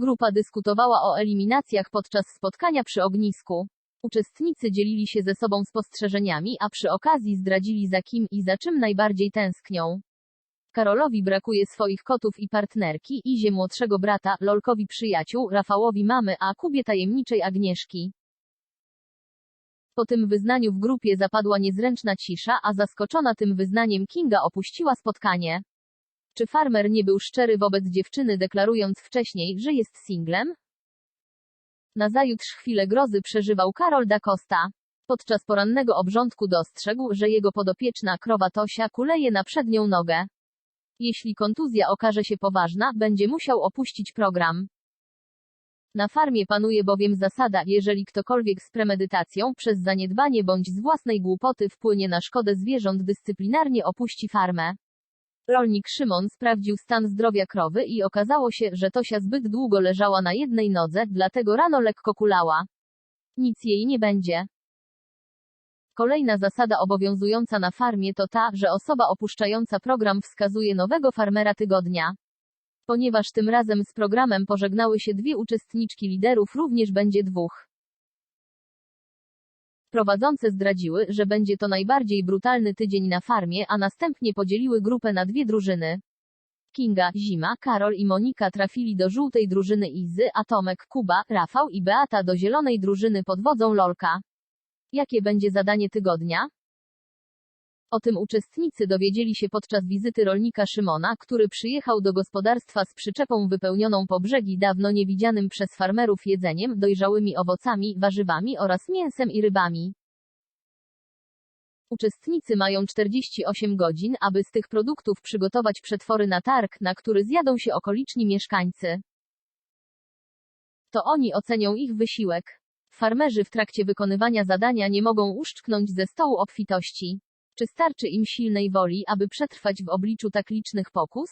Grupa dyskutowała o eliminacjach podczas spotkania przy ognisku. Uczestnicy dzielili się ze sobą spostrzeżeniami, a przy okazji zdradzili za kim i za czym najbardziej tęsknią. Karolowi brakuje swoich kotów i partnerki, Izie młodszego brata, Lolkowi przyjaciół, Rafałowi mamy, a Kubie tajemniczej Agnieszki. Po tym wyznaniu w grupie zapadła niezręczna cisza, a zaskoczona tym wyznaniem Kinga opuściła spotkanie. Czy farmer nie był szczery wobec dziewczyny, deklarując wcześniej, że jest singlem? Nazajutrz chwilę grozy przeżywał Karol da Costa. Podczas porannego obrządku dostrzegł, że jego podopieczna krowa Tosia kuleje na przednią nogę. Jeśli kontuzja okaże się poważna, będzie musiał opuścić program. Na farmie panuje bowiem zasada, jeżeli ktokolwiek z premedytacją, przez zaniedbanie bądź z własnej głupoty wpłynie na szkodę zwierząt dyscyplinarnie opuści farmę. Rolnik Szymon sprawdził stan zdrowia krowy i okazało się, że Tosia zbyt długo leżała na jednej nodze, dlatego rano lekko kulała. Nic jej nie będzie. Kolejna zasada obowiązująca na farmie to ta, że osoba opuszczająca program wskazuje nowego farmera tygodnia. Ponieważ tym razem z programem pożegnały się dwie uczestniczki liderów, również będzie dwóch. Prowadzące zdradziły, że będzie to najbardziej brutalny tydzień na farmie, a następnie podzieliły grupę na dwie drużyny. Kinga, Zima, Karol i Monika trafili do żółtej drużyny Izy, a Tomek, Kuba, Rafał i Beata do zielonej drużyny pod wodzą Lolka. Jakie będzie zadanie tygodnia? O tym uczestnicy dowiedzieli się podczas wizyty rolnika Szymona, który przyjechał do gospodarstwa z przyczepą wypełnioną po brzegi dawno niewidzianym przez farmerów jedzeniem, dojrzałymi owocami, warzywami oraz mięsem i rybami. Uczestnicy mają 48 godzin, aby z tych produktów przygotować przetwory na targ, na który zjadą się okoliczni mieszkańcy. To oni ocenią ich wysiłek. Farmerzy w trakcie wykonywania zadania nie mogą uszczknąć ze stołu obfitości. Czy starczy im silnej woli, aby przetrwać w obliczu tak licznych pokus?